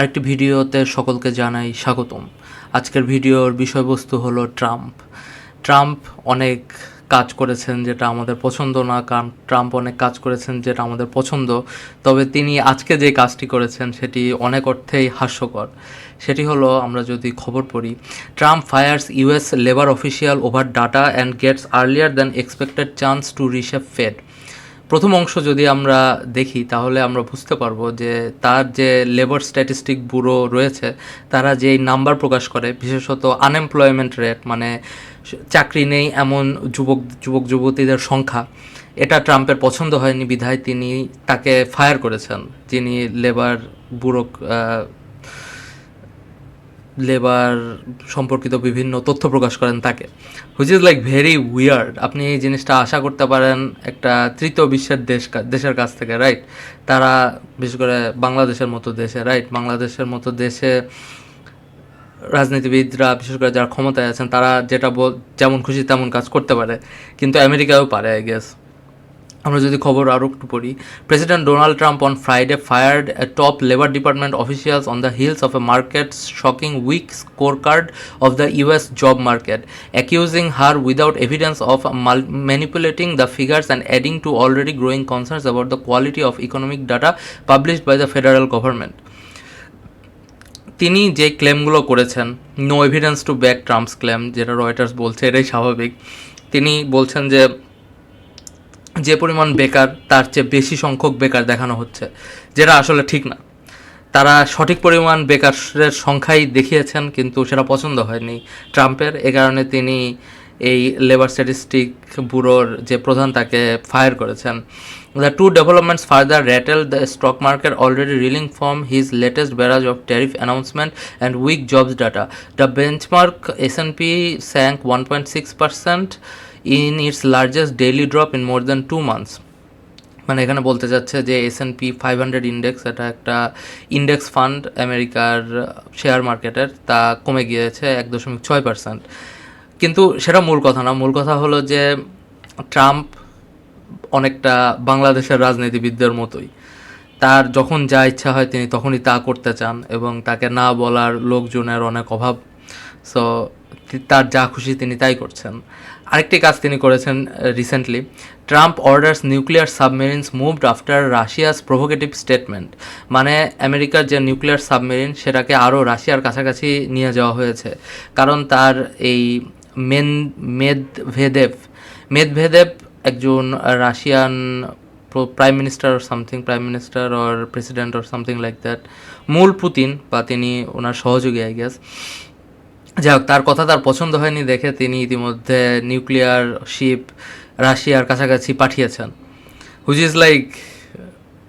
আরেকটি ভিডিওতে সকলকে জানাই স্বাগতম। আজকের ভিডিওর বিষয়বস্তু হলো ট্রাম্প। ট্রাম্প অনেক কাজ করেছেন যেটা আমাদের পছন্দ না, কারণ ট্রাম্প অনেক কাজ করেছেন যেটা আমাদের পছন্দ। তবে তিনি আজকে যে কাজটি করেছেন সেটি অনেক অর্থেই হাস্যকর। সেটি হলো, আমরা যদি খবর পড়ি, Trump fires US labour official over data and gets earlier than expected chance to reshape Fed. প্রথম অংশ যদি আমরা দেখি, তাহলে আমরা বুঝতে পারব যে তার যে লেবার স্ট্যাটিস্টিক ব্যুরো রয়েছে, তারা যেই নাম্বার প্রকাশ করে, বিশেষত আনএমপ্লয়মেন্ট রেট মানে চাকরি নেই এমন যুবক যুবক, যুবতীদের সংখ্যা, এটা ট্রাম্পের পছন্দ হয়নি, বিধায় তিনি তাকে ফায়ার করেছেন, যিনি লেবার ব্যুরো লেবার সম্পর্কিত বিভিন্ন তথ্য প্রকাশ করেন তাকে which is like very weird আপনি এই জিনিসটা আশা করতে পারেন একটা তৃতীয় বিশ্বের দেশ দেশের কাছ থেকে রাইট তারা বিশেষ করে বাংলাদেশের মতো দেশে রাইট বাংলাদেশের মতো দেশে রাজনীতিবিদরা বিশেষ করে যারা ক্ষমতায় আছেন, তারা যেটা যেমন খুশি তেমন কাজ করতে পারে, কিন্তু আমেরিকাও পারে আই গেস আমরা যদি খবর আরও একটু পড়ি president Donald Trump on Friday fired a top labour department officials on the heels of a market shocking weak scorecard of the US job market accusing her without evidence of manipulating the figures and adding to already growing concerns about the quality of economic data published by the federal government তিনি যে ক্লেমগুলো করেছেন no evidence to back Trump's claim যেটা Reuters বলছে, এটাই স্বাভাবিক। তিনি বলছেন যে যে পরিমাণ বেকার, তার চেয়ে বেশি সংখ্যক বেকার দেখানো হচ্ছে, যেটা আসলে ঠিক না। তারা সঠিক পরিমাণ বেকারের সংখ্যাই দেখিয়েছেন, কিন্তু সেটা পছন্দ হয়নি। ট্রাম্পের এ কারণে তিনি এই লেবার স্ট্যাটিস্টিক ব্যুরোর যে প্রধান, তাকে ফায়ার করেছেন। The two developments further rattle the stock market already reeling from his latest barrage of tariff announcement and weak jobs data the benchmark S and P sank one point six percent in its largest daily drop in more than two months মানে এখানে বলতে চাচ্ছে যে S and P five hundred index এটা একটা index fund আমেরিকার share মার্কেটের তা কমে গিয়েছে এক দশমিক ছয় পার্সেন্ট কিন্তু সেটা মূল কথা না, মূল কথা হলো যে ট্রাম্প অনেকটা বাংলাদেশের রাজনীতিবিদদের মতোই। তার যখন যা ইচ্ছা হয় তিনি তখনই তা করতে চান এবং তাকে না বলার লোকজনের অনেক অভাব সো তার যা খুশি তিনি তাই করছেন। আরেকটি কাজ তিনি করেছেন recently Trump orders nuclear submarines moved after Russia's provocative statement মানে আমেরিকার যে নিউক্লিয়ার সাবমেরিন সেটাকে আরও রাশিয়ার কাছাকাছি নিয়ে যাওয়া হয়েছে। কারণ তার এই মেন মেদভেদেব মেদভেদেব একজন Russian prime minister or something prime minister or president or something like that মূল পুতিন, বা তিনি ওনার সহযোগী আই গেস যাই হোক, তার কথা তার পছন্দ হয়নি দেখে তিনি ইতিমধ্যে নিউক্লিয়ার শিপ রাশিয়ার কাছাকাছি পাঠিয়েছেন। Which is like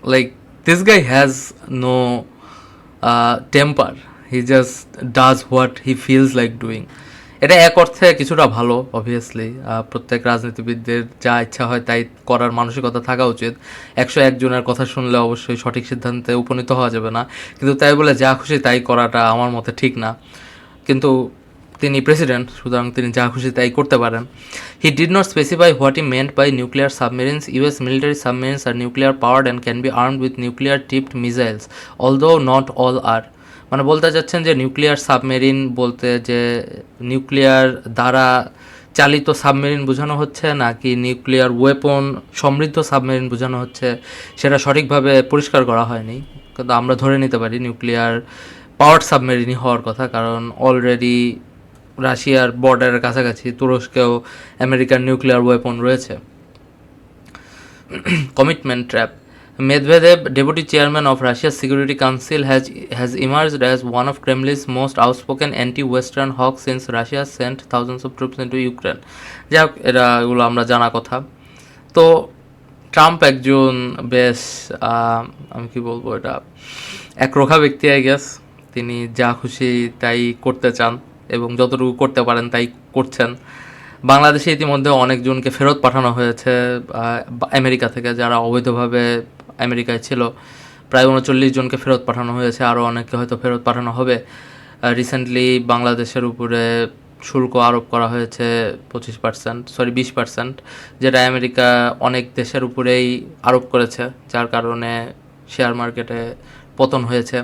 like this guy has no temper he just does what he feels like doing এটা এক অর্থে কিছুটা ভালো অবভিয়াসলি প্রত্যেক রাজনীতিবিদদের যা ইচ্ছা হয় তাই করার মানসিকতা থাকা উচিত। একশো একজনের কথা শুনলে অবশ্যই সঠিক সিদ্ধান্তে উপনীত হওয়া যাবে না। কিন্তু তাই বলে যা খুশি তাই করাটা আমার মতে ঠিক না। কিন্তু তিনি প্রেসিডেন্ট সুতরাং তিনি যা খুশি তাই করতে পারেন। He did not specify what he meant by nuclear submarines US military submarines are nuclear powered and can be armed with nuclear tipped missiles although not all are মানে বলতে চাচ্ছেন যে নিউক্লিয়ার সাবমেরিন বলতে যে নিউক্লিয়ার দ্বারা চালিত submarine বোঝানো হচ্ছে, নাকি নিউক্লিয়ার ওয়েপন সমৃদ্ধ সাবমেরিন বোঝানো হচ্ছে, সেটা সঠিকভাবে পরিষ্কার করা হয়নি। কিন্তু আমরা ধরে নিতে পারি নিউক্লিয়ার পাওয়ার সাবমেরিনই হওয়ার কথা, কারণ অলরেডি রাশিয়ার বর্ডারের কাছাকাছি তুরস্কেও আমেরিকার নিউক্লিয়ার ওয়েপন রয়েছে। Commitment trap Medvedev deputy chairman of রাশিয়ার security council has has emerge as one of Kremlin's most outspoken anti western hawk since Russia sent thousands of troops into to Ukraine যা এটা এগুলো আমরা জানা কথা। তো Trump একজন বেশ আমি কি বলব এটা একরোখা ব্যক্তি আই গেস তিনি যা খুশি তাই করতে চান এবং যতটুকু করতে পারেন তাই করছেন। বাংলাদেশে ইতিমধ্যে অনেকজনকে ফেরত পাঠানো হয়েছে আমেরিকা থেকে, যারা অবৈধভাবে আমেরিকায় ছিল। প্রায় উনচল্লিশ জনকে ফেরত পাঠানো হয়েছে, আরও অনেককে হয়তো ফেরত পাঠানো হবে। রিসেন্টলি বাংলাদেশের উপরে শুল্ক আরোপ করা হয়েছে পঁচিশ পার্সেন্ট সরি বিশ পার্সেন্ট যেটা আমেরিকা অনেক দেশের উপরেই আরোপ করেছে, যার কারণে শেয়ার মার্কেটে পতন হয়েছে।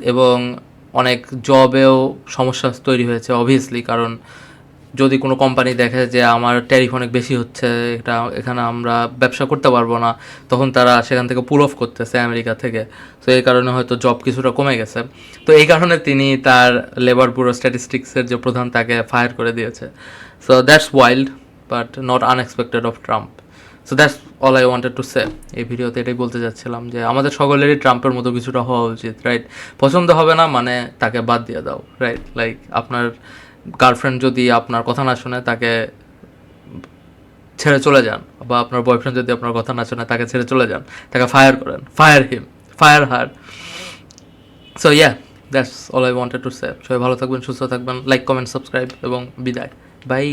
এবং অনেক জবেও সমস্যা তৈরি হয়েছে অবভিয়াসলি কারণ যদি কোনো কোম্পানি দেখে যে আমার ট্যারিফ অনেক বেশি হচ্ছে, এটা এখানে আমরা ব্যবসা করতে পারব না, তখন তারা সেখান থেকে পুল অফ করতেছে আমেরিকা থেকে। তো এই কারণে হয়তো জব কিছুটা কমে গেছে। তো এই কারণে তিনি তার লেবার ব্যুরো স্ট্যাটিস্টিক্সের যে প্রধান তাকে ফায়ার করে দিয়েছে। So that's wild but not unexpected of Trump so that's all I wanted to say এই ভিডিওতে এটাই বলতে যাচ্ছিলাম যে আমাদের সকলেরই ট্রাম্পের মতো কিছুটা হওয়া উচিত রাইট পছন্দ হবে না মানে তাকে বাদ দিয়ে দাও রাইট লাইক আপনার গার্লফ্রেন্ড যদি আপনার কথা না শুনে তাকে ছেড়ে চলে যান, বা আপনার বয়ফ্রেন্ড যদি আপনার কথা না শুনে তাকে ছেড়ে চলে যান, তাকে ফায়ার করেন fire him fire her so yeah that's all I wanted to say সবাই ভালো থাকবেন, সুস্থ থাকবেন লাইক কমেন্ট সাবস্ক্রাইব এবং বিদায়। বাই